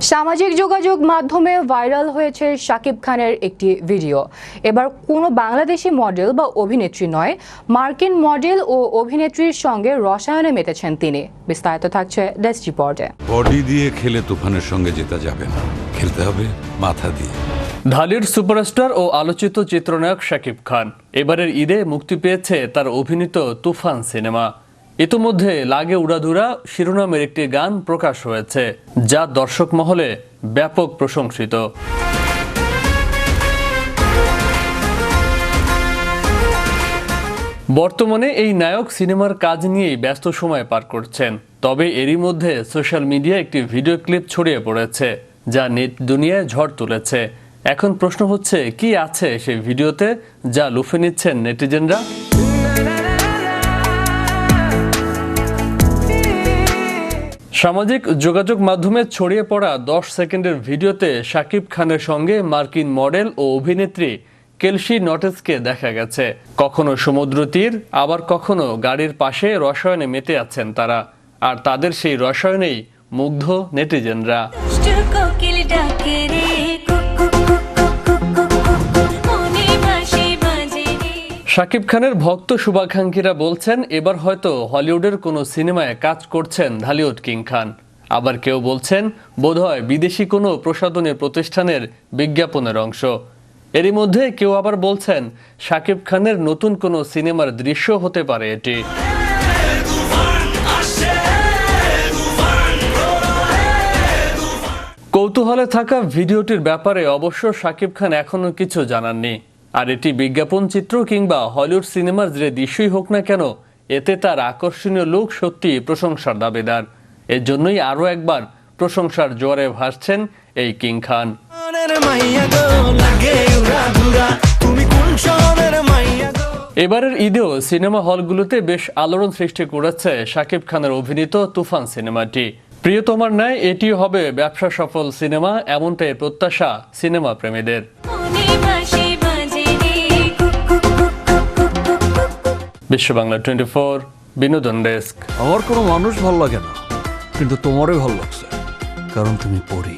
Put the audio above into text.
সামাজিক যোগাযোগ মাধ্যমে ভাইরাল হয়েছে শাকিব খানের একটি ভিডিও। এবার কোনো বাংলাদেশি মডেল বা অভিনেত্রী নয় মার্কিন মডেল ও অভিনেত্রীর সঙ্গে রসায়নে মেতেছেন তিনি। বিস্তারিত থাকছে ডেস্ক রিপোর্টে। বডি দিয়ে খেলে তুফানের সঙ্গে জেতা যাবে না। খেলতে হবে মাথা দিয়ে। ঢালির সুপারস্টার ও আলোচিত চিত্রনায়ক শাকিব খান। এবারের ঈদে মুক্তি পেয়েছে তার অভিনীত তুফান সিনেমা। ইতোমধ্যে লাগে উড়াধুরা, শিরোনামের একটি গান প্রকাশ হয়েছে, যা দর্শক মহলে ব্যাপক প্রশংসিত। বর্তমানে এই নায়ক সিনেমার কাজ নিয়েই ব্যস্ত সময় পার করছেন, তবে এরই মধ্যে সোশ্যাল মিডিয়া একটি ভিডিও ক্লিপ ছড়িয়ে পড়েছে, যা নেট দুনিয়ায় ঝড় তুলেছে। এখন প্রশ্ন হচ্ছে, কি আছে সেই ভিডিওতে, যা লুফে নিচ্ছেন নেটিজেনরা? সামাজিক যোগাযোগ মাধ্যমে ছড়িয়ে পড়া দশ সেকেন্ডের ভিডিওতে শাকিব খানের সঙ্গে মার্কিন মডেল ও অভিনেত্রী কেলসি নটেসকে দেখা গেছে। কখনো সমুদ্র তীর, আবার কখনো গাড়ির পাশে রসায়নে মেতে আছেন তারা। আর তাদের সেই রসায়নেই মুগ্ধ নেটিজেনরা। শাকিব খানের ভক্ত শুভাকাঙ্ক্ষীরা বলছেন, এবার হয়তো হলিউডের কোনো সিনেমায় কাজ করছেন ঢালিউড কিং খান। আবার কেউ বলছেন, বোধহয় বিদেশি কোনো প্রসাধনী প্রতিষ্ঠানের বিজ্ঞাপনের অংশ। এরই মধ্যে কেউ আবার বলছেন, শাকিব খানের নতুন কোনো সিনেমার দৃশ্য হতে পারে এটি। কৌতূহলে থাকা ভিডিওটির ব্যাপারে অবশ্য শাকিব খান এখনও কিছু জানাননি। আর এটি বিজ্ঞাপন চিত্র কিংবা হলিউড সিনেমার যে দৃশ্যই হোক না কেন এতে তার আকর্ষণীয় লোক সত্যি প্রশংসার দাবিদার। এর জন্যই আরও একবার প্রশংসার জোয়ারে ভাসছেন এই কিং খান। এবারের ঈদেও সিনেমা হলগুলোতে বেশ আলোড়ন সৃষ্টি করেছে শাকিব খানের অভিনীত তুফান সিনেমাটি। প্রিয়তমার ন্যায় এটিও হবে ব্যবসা সফল সিনেমা এমনটাই প্রত্যাশা সিনেমা প্রেমীদের বিশ্ব বাংলা টোয়েন্টি ফোর বিনোদন ডেস্ক। আমার কোনো মানুষ ভালো লাগে না, কিন্তু তোমারই ভালো লাগছে, কারণ তুমি পড়ি।